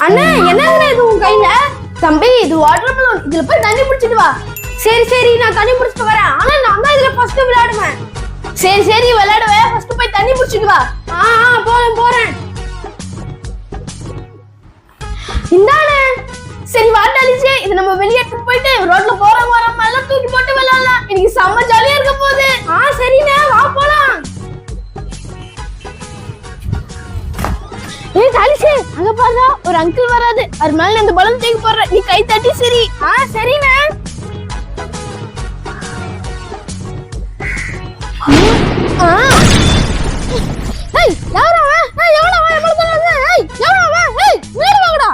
அண்ணா என்னங்கண்ணா இது உன் கையில? தம்பி இது வாட்டர் பலூன் இதுல போய் தண்ணி பிடிச்சிட்டு வா. சரி சரி நான் தண்ணி பிடிச்சிட்டு வரேன். ஆனா நான் தான் இதுல ஃபர்ஸ்ட் விளையாடுவேன். சரி சரி விளையாடுவேன் ஃபர்ஸ்ட் போய் தண்ணி பிடிச்சிட்டு வா. ஆ ஆ, போறேன் போறேன். இந்தானே சரி வாட்டாலிச்சே இது நம்ம வெளியே எடுத்துட்டு போயிட்டு ரோட்ல போற போற எல்லாம் தூக்கி போட்டு விளையாடலாம். இன்னைக்கு செம்ம ஜாலியா இருக்க போகுது. ஆ பாருடா ஒரு அங்கிள் வராது. அவர் மேல இந்த பலூன் தூக்கி போடுற நீ கை தட்டி சரி. ஆ மேல வாங்கடா.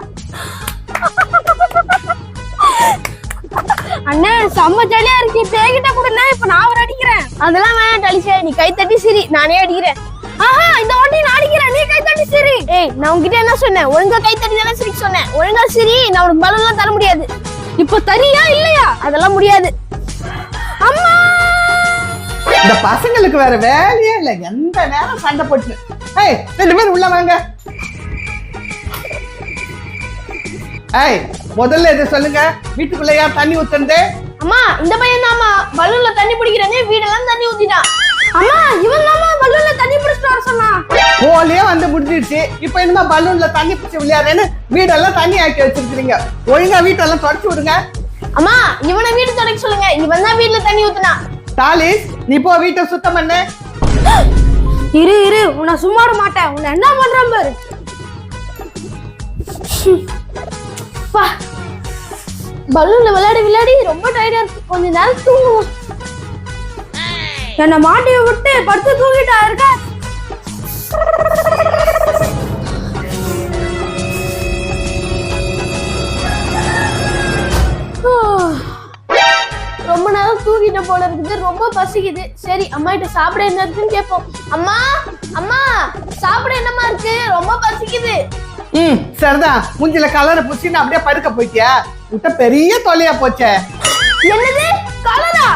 அண்ணே செம்ம ஜாலியா இருக்கு. தேகிட்ட கொடுண்ணே இப்ப நான் ஒரு அடிக்கிறேன். அதெல்லாம் வேணாம் டலிசே நீ கை தட்டி சிரி. நானே அடிக்கிறேன். ஆஹா இந்த ஏய் நான் உன்கிட்ட என்ன சொன்னேன்? ஒழுங்கா கை தட்டி தானே சிரிக்க சொன்னேன். ஒழுங்கா சிரி நான் உனக்கு பலூன்லாம் தர முடியாது. இப்போ தரியா இல்லையா? அதெல்லாம் முடியாது. அம்மா! இந்த பசங்களுக்கு வேற வேலையே இல்ல. எந்த நேரம் சண்டை போட்டு ஏய் ரெண்டு பேரும் உள்ள வாங்க. ஏய் முதல்ல இது சொல்லுங்க. வீட்டுக்குள்ள யார் தண்ணி ஊத்துறது அம்மா இந்த பையன் தாம்மா முடிஞ்சிடுச்சு இப்போ என்னமா பலூன்ல தண்ணி பிடிச்சி விளையாடுறேன்னு வீடெல்லாம் தண்ணி ஆக்கி வச்சிருக்கீங்க ஒழுங்கா வீட்டெல்லாம் தொடச்சு விடுங்க. அம்மா இவனை வீடு தொடக்க சொல்லுங்க இவன் தான் வீட்டுல தண்ணி ஊத்துனான் தாலிஸ் நீ போ வீட்டை சுத்தம் பண்ணு. இரு இரு. உன்னை சும்மா விட மாட்டேன். உன்னை என்ன பண்றான் பாரு. பா பலூன்ல விளையாடி விளையாடி ரொம்ப டயர்டா இருக்கு. கொஞ்ச நேரம் தூங்குவோம். என்னை மாட்டி விட்டு படுத்து தூங்கிட்டா இருக்க? தூங்கிட்ட போல இருக்குது ரொம்ப பசிக்குது. சரி அம்மா கிட்ட சாப்பிட என்ன இருக்குன்னு கேட்போம். அம்மா அம்மா சாப்பிட என்னமா இருக்கு? ரொம்ப பசிக்குது. ம் சரிதான் மூஞ்சில கலரை பூசின்னு அப்படியே படுக்க போயிட்டியா? விட்ட பெரிய தொல்லையா போச்சே. என்னது? கலரா?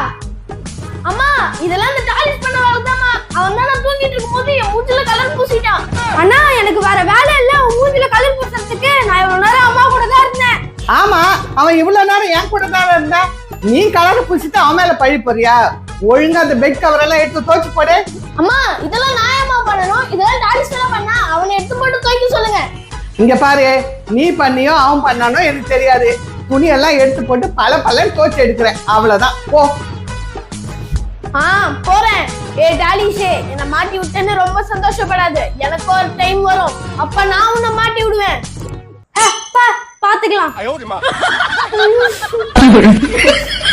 அம்மா இதெல்லாம் இந்த டாய்லெட் பண்ண வேலைதாம்மா. அவன் தான் நான் தூங்கிட்டு இருக்கும்போது என் மூஞ்சில கலர் பூசிட்டான். அண்ணா எனக்கு வேற வேலை இல்ல. உன் மூஞ்சில கலர் பூசுறதுக்கு நான் இவ்வளவு நேரம் அம்மா கூட தான் இருந்தேன். ஆமா அவன் இவ்வளவு நேரம் என் கூட தான் இருந்தா நீ கலரை பூசிட்டு அவன் மேல பழி போறியா ஒழுங்கா அந்த பெட் கவர் எல்லாம் எடுத்து தோச்சு போடு. அம்மா இதெல்லாம் ஏம்மா பண்ணணும்? இதெல்லாம் டாடிஸ் எல்லாம் பண்ணா அவனை எடுத்து போட்டு துவைக்க சொல்லுங்க. இங்க பாரு நீ பண்ணியோ அவன் பண்ணானோ எனக்கு தெரியாது. துணியெல்லாம் எடுத்து போட்டு பல பலன்னு தோச்சு எடுக்கிறேன். அவ்வளவுதான். போ. ஆ போறேன். ஏ டாலிஷே என்ன மாட்டி விட்டேன்னு ரொம்ப சந்தோஷப்படாத. எனக்கு ஒரு டைம் வரும். அப்ப நான் உன்னை மாட்டி விடுவேன். 哎呦我的妈！